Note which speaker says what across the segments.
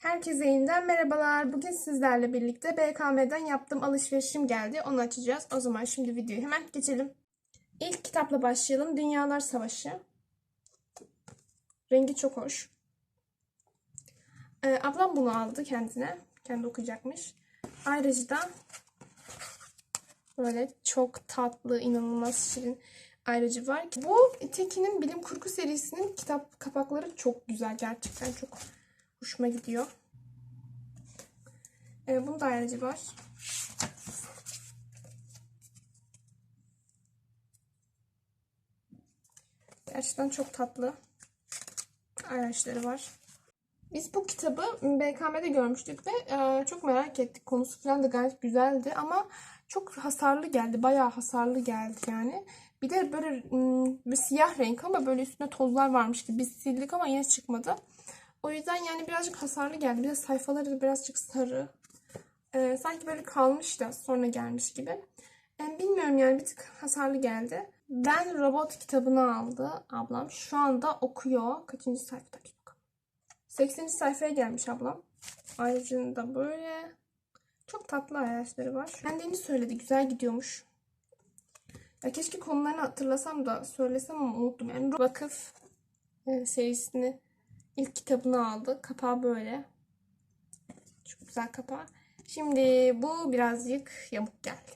Speaker 1: Herkese yeniden merhabalar. Bugün sizlerle birlikte BKM'den yaptığım alışverişim geldi. Onu açacağız. O zaman şimdi videoyu hemen geçelim. İlk kitapla başlayalım. Dünyalar Savaşı. Rengi çok hoş. Ee, ablam bunu aldı kendine. Kendi okuyacakmış. Ayrıca da böyle çok tatlı, inanılmaz şirin ayrıcı var. Bu Tekin'in bilim kurgu serisinin kitap kapakları çok güzel. Gerçekten çok hoşuma gidiyor. Ee, bunun da ayrıcı var. Gerçekten çok tatlı araçları var. Biz bu kitabı BKM'de görmüştük ve e, çok merak ettik. Konusu falan da gayet güzeldi ama çok hasarlı geldi. Bayağı hasarlı geldi yani. Bir de böyle bir siyah renk ama böyle üstünde tozlar varmış gibi biz sildik ama yine çıkmadı. O yüzden yani birazcık hasarlı geldi. Bir de sayfaları birazcık sarı. Ee, sanki böyle kalmış da sonra gelmiş gibi. Yani bilmiyorum yani bir tık hasarlı geldi. Ben robot kitabını aldı ablam. Şu anda okuyor. Kaçıncı sayfada bir bakalım. 80. sayfaya gelmiş ablam. Ayrıca da böyle çok tatlı araçları var. Kendini söyledi. Güzel gidiyormuş. Ya keşke konularını hatırlasam da söylesem ama unuttum. Yani Vakıf e, serisini ilk kitabını aldı. Kapağı böyle. Çok güzel kapağı. Şimdi bu birazcık yamuk geldi.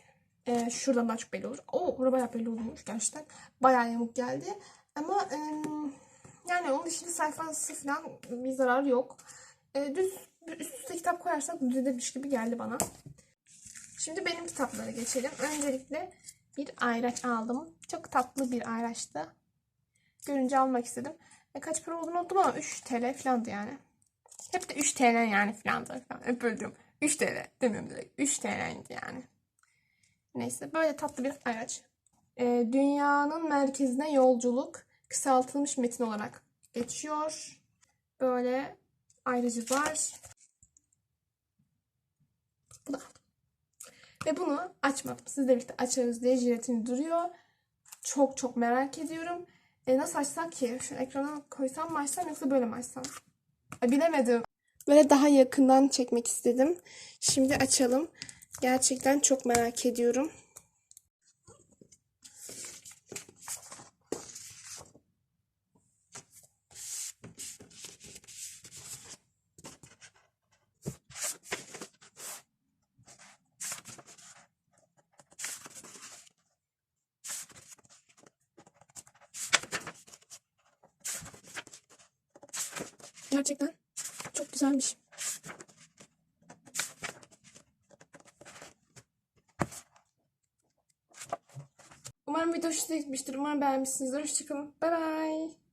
Speaker 1: Ee, şuradan daha çok belli olur. Oo, burada bayağı belli oluyormuş gerçekten. Bayağı yamuk geldi. Ama e, yani onun dışında sayfası falan bir zarar yok. E, düz üst üste kitap koyarsak düzelir gibi geldi bana. Şimdi benim kitaplara geçelim. Öncelikle bir ayraç aldım. Çok tatlı bir ayraçtı. Görünce almak istedim. E, kaç para olduğunu unuttum ama 3 TL falandı yani. Hep de 3 TL yani falandı. Falan. Diyorum. 3 TL demiyorum direkt. 3 TL'ydi yani. Neyse böyle tatlı bir araç. E, dünyanın merkezine yolculuk kısaltılmış metin olarak geçiyor. Böyle ayrıcı var. Bunu aldım. Ve bunu açmadım. Sizle birlikte açarız diye jiletini duruyor. Çok çok merak ediyorum. E, nasıl açsak ki? Şu ekrana koysam mı açsam yoksa böyle mi açsam? E, bilemedim. Böyle daha yakından çekmek istedim. Şimdi açalım. Gerçekten çok merak ediyorum. Gerçekten çok güzelmiş. Umarım video hoşunuza gitmiştir. Umarım beğenmişsinizdir. Hoşçakalın. Bye bye.